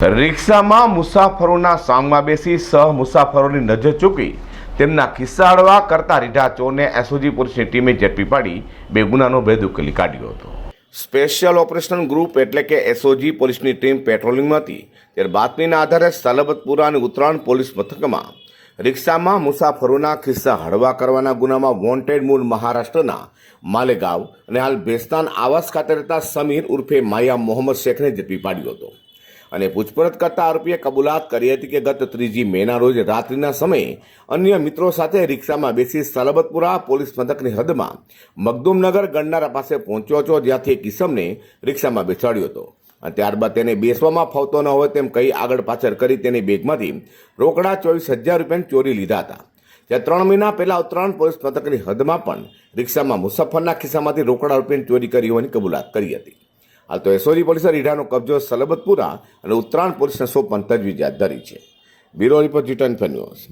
રિક્ષામાં મુસાફરોના સામમાં બેસી સહ મુસાફરોની નજર ચૂકી. તેમના ખિસ્સાડવા કરતા રીઢા ચોરને એસઓજી પોલીસની ટીમે ઝડપી પાડી. બે ગુનાનો ભેદ ઉકેલી કાઢ્યો હતો. સ્પેશિયલ ઓપરેશન ગ્રુપ એટલે કે એસઓજી પોલીસની ટીમ પેટ્રોલિંગમાં હતી ત્યારે બાતમીના આધારે સલબતપુરા અને ઉત્તરાયણ પોલીસ મથકમાં રિક્ષામાં મુસાફરોના ખિસ્સા હળવા કરવાના ગુનામાં વોન્ટેડ મૂળ મહારાષ્ટ્રના માલેગાંવ અને હાલ ભેસ્તાન આવાસ ખાતે રહેતા સમીર ઉર્ફે માયા મોહમ્મદ શેખને ઝડપી પાડ્યો હતો. અને પૂછપરછ કરતા આરોપીએ કબૂલાત કરી હતી કે ગત ત્રીજી મેના રોજ રાત્રિના સમયે અન્ય મિત્રો સાથે રિક્ષામાં બેસી સલબતપુરા પોલીસ મથકની હદમાં મગદુમનગર ગણનારા પાસે પહોંચ્યો હતો, જ્યાંથી કિસમને રિક્ષામાં બેસાડ્યો હતો. અને ત્યારબાદ તેને બેસવામાં ફાવતો ન હોય તેમ કહી આગળ પાછળ કરી તેની બેગમાંથી રોકડા ચોવીસ હજાર રૂપિયાની ચોરી લીધા હતા. જ્યાં ત્રણ મહિના પહેલા ઉત્તરાયણ પોલીસ મથકની હદમાં પણ રિક્ષામાં મુસાફરના ખિસ્સામાંથી રોકડા રૂપિયાની ચોરી કરી હોવાની કબૂલાત કરી હતી. હાલ તો એસઓજી પોલીસે રીઢાનો કબજો સલબતપુરા અને ઉત્તરાયણ પોલીસને સોંપવાની તજવીજ હાથ ધરી છે. બ્યુરો રિપોર્ટ જીટન ફેન્યુઝ ન્યૂઝ.